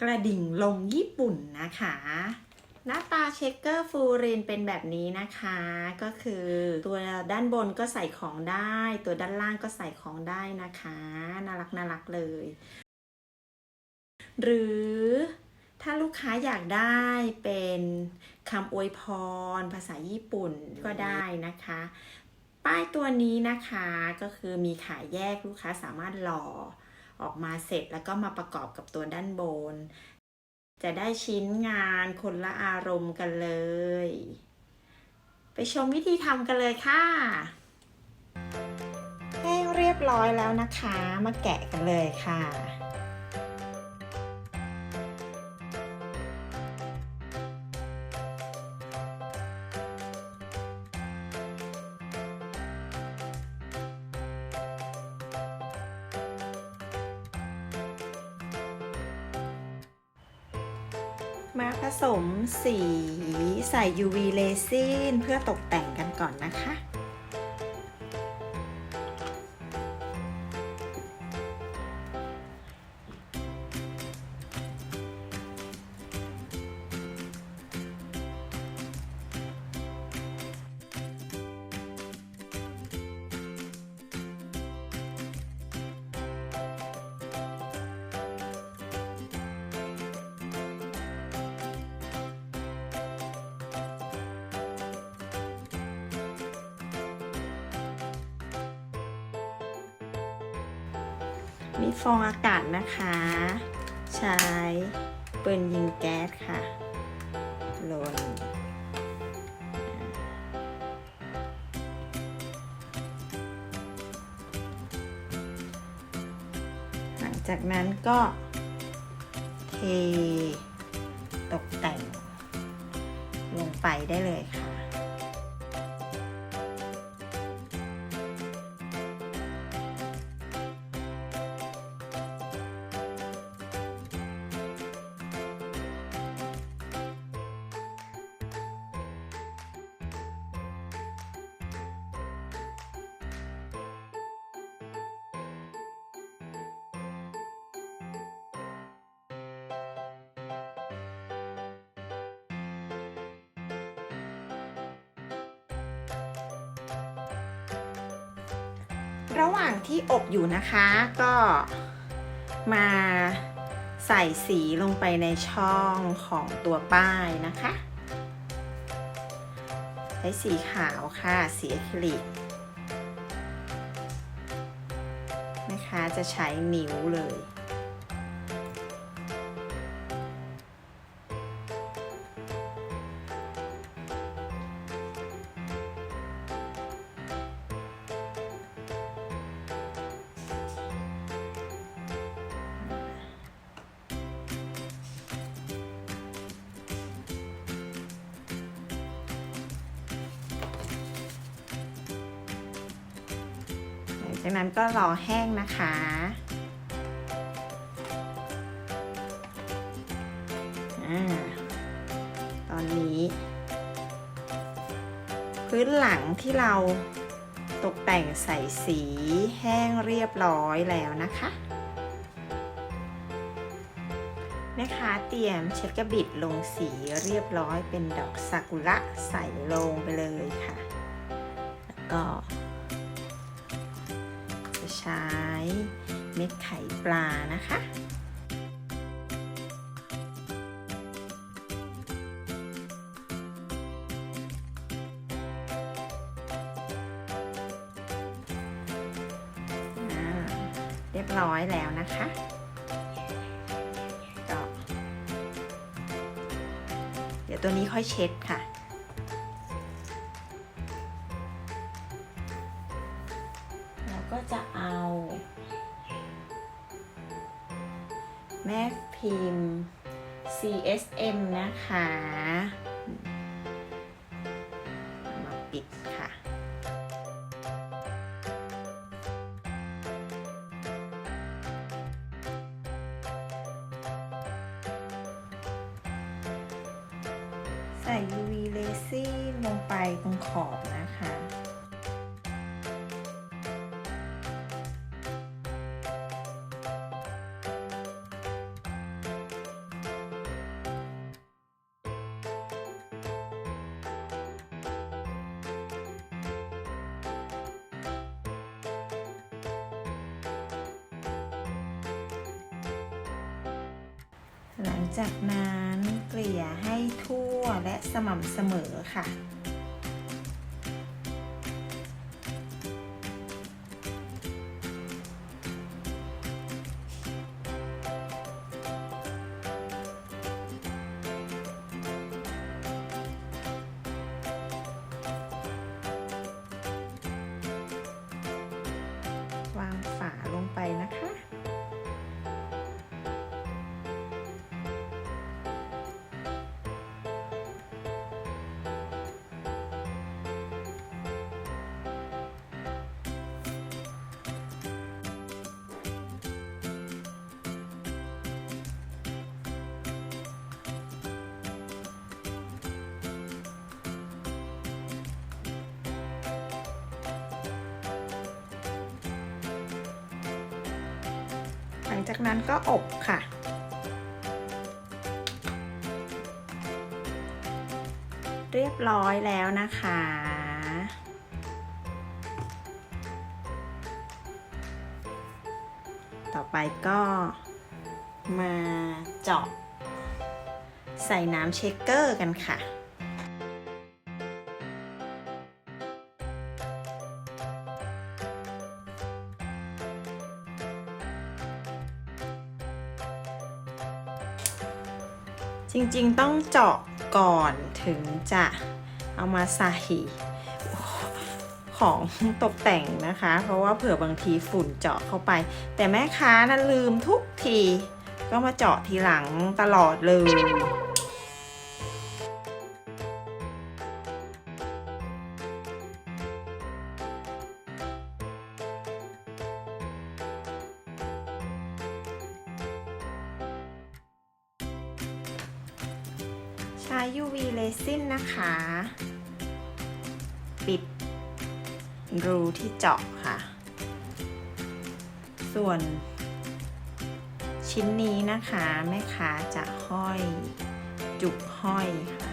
กระดิ่งลมญี่ปุ่นนะคะ หน้าตาเชคเกอร์ฟูรินเป็นแบบนี้นะคะ ก็คือตัวด้านบนก็ใส่ของได้ ตัวด้านล่างก็ใส่ของได้นะคะ น่ารักน่ารักเลย หรือถ้าลูกค้าอยากได้เป็นคำอวยพร ภาษาญี่ปุ่นก็ได้นะคะ ป้ายตัวนี้นะคะก็คือมีขายแยกลูกค้าสามารถหล่อ ออกมาเสร็จแล้วก็มาประกอบกับตัวด้านบน จะได้ชิ้นงานคนละอารมณ์กันเลย ไปชมวิธีทำกันเลยค่ะแห้งเรียบร้อยแล้วนะคะ มาแกะกันเลยค่ะ มาผสมสีใส่ UV เลซินเพื่อตกแต่งกันก่อนนะคะ มีฟองอากาศนะคะ ใช้ปืนยิงแก๊สค่ะลนหลังจากนั้นก็เทตกแต่งลงไปได้เลยค่ะ ระหว่างที่อบอยู่นะคะก็มาใส่สีลงไปในช่องของตัวป้ายนะคะ ใช้สีขาวค่ะสีอะคริลิกนะคะจะใช้นิ้วเลย จากนั้นก็รอแห้งนะคะอ่าตอนนี้ พื้นหลังที่เราตกแต่งใส่สีแห้งเรียบร้อยแล้วนะคะแม่ค้าเตรียมเช็ดกระบิดลงสีเรียบร้อยเป็นดอกซากุระใส่ลงไปเลยค่ะ แล้วก็ ช้เม็ดไข่ปลานะคะ เรียบร้อยแล้วนะคะเดี๋ยวตัวนี้ค่อยเช็ดค่ะ เราก็จะเอา แม่พิมพ์ CSM นะคะ มาปิดค่ะ ใส่ UV เลซี่ลงไปตรงขอบนะ หลังจากนั้นเกลี่ยให้ทั่วและสม่ำเสมอค่ะ ลังจากนั้นก็อบค่ะ เรียบร้อยแล้วนะคะ ต่อไปก็มาเจาะใส่น้ำเชคเกอร์กันค่ะ จริงๆต้องเจาะก่อนถึงจะเอามาใส่ของตกแต่งนะคะ เพราะว่าเผื่อบางทีฝุ่นเจาะเข้าไป แต่แม่ค้านั้นลืมทุกที ก็มาเจาะทีหลังตลอดเลย ใช้ UV เลซินนะคะ ปิดรูที่เจาะค่ะ ส่วนชิ้นนี้นะคะแม่ค้าจะห้อยจุกห้อยค่ะ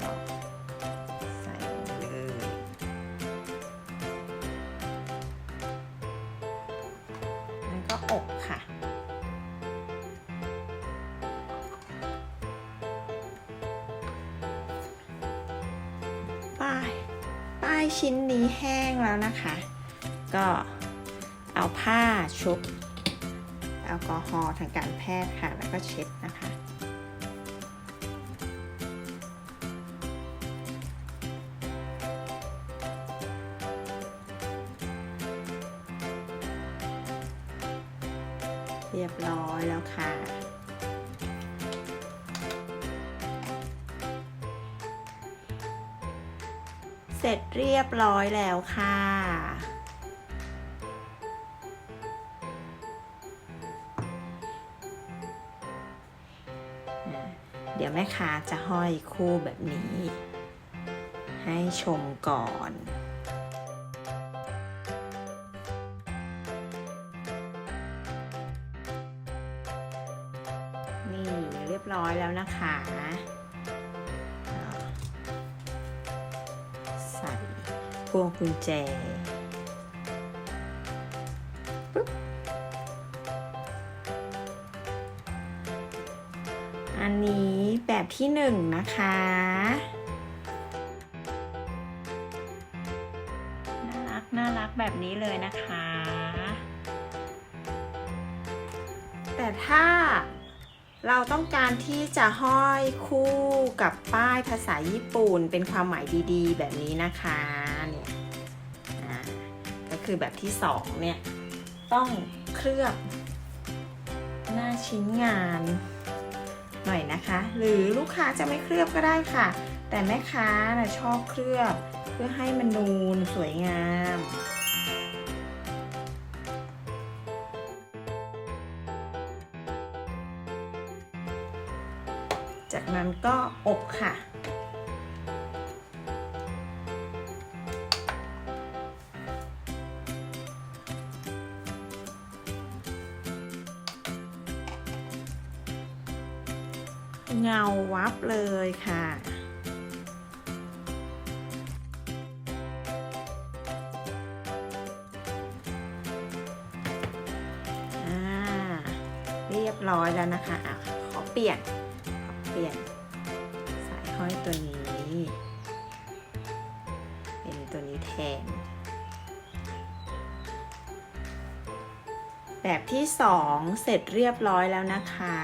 ก็ใส่เลย แล้วก็อบค่ะ ชิ้นนี้แห้งแล้วนะคะ ก็เอาผ้าชุบแอลกอฮอล์ทางการแพทย์ค่ะ แล้วก็เช็ดนะคะ เสร็จเรียบร้อยแล้วค่ะ เดี๋ยวแม่ค้าจะห้อยคู่แบบนี้ ให้ชมก่อนนี่เรียบร้อยแล้วนะคะ พวงกุญแจอันนี้แบบที่หนึ่งนะคะ น่ารักน่ารักแบบนี้เลยนะคะ แต่ถ้าเราต้องการที่จะห้อยคู่กับป้ายภาษาญี่ปุ่น เป็นความหมายดีๆ แบบนี้นะคะ คือแบบที่สองเนี่ย ต้องเคลือบหน้าชิ้นงานหน่อยนะคะ หรือลูกค้าจะไม่เคลือบก็ได้ค่ะ แต่แม่ค้านะชอบเคลือบเพื่อให้มันนูนสวยงามจากนั้นก็อบค่ะ เลยค่ะอ่าเรียบร้อยแล้วนะคะอะขอเปลี่ยน ขอเปลี่ยน สายห้อยตัวนี้ เป็นตัวนี้แทน แบบที่สองเสร็จเรียบร้อยแล้วนะคะ